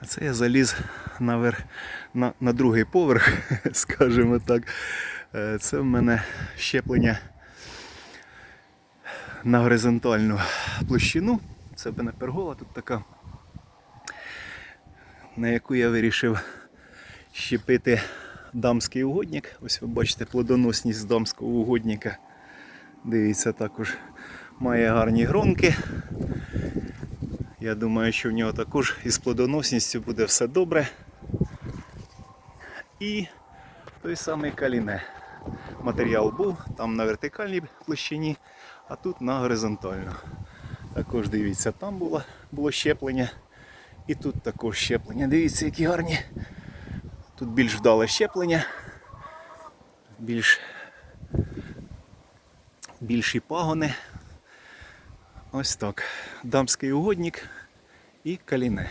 А це я заліз навер... на, на другий поверх, скажімо так. Е, Це в мене щеплення на горизонтальну площину. Це в мене пергола тут така, на яку я вирішив щепити дамський угодник. Ось ви бачите плодоносність дамського угодника. Дивіться, також має гарні гронки. Я думаю, що в нього також із плодоносністю буде все добре. І той самий каліне. Матеріал був там на вертикальній площині, а тут на горизонтальну. Також дивіться, там було, було щеплення. І тут також щеплення. Дивіться, які гарні. Тут більш вдале щеплення. Більш більші пагони. Ось так. Дамський угодник і каліне.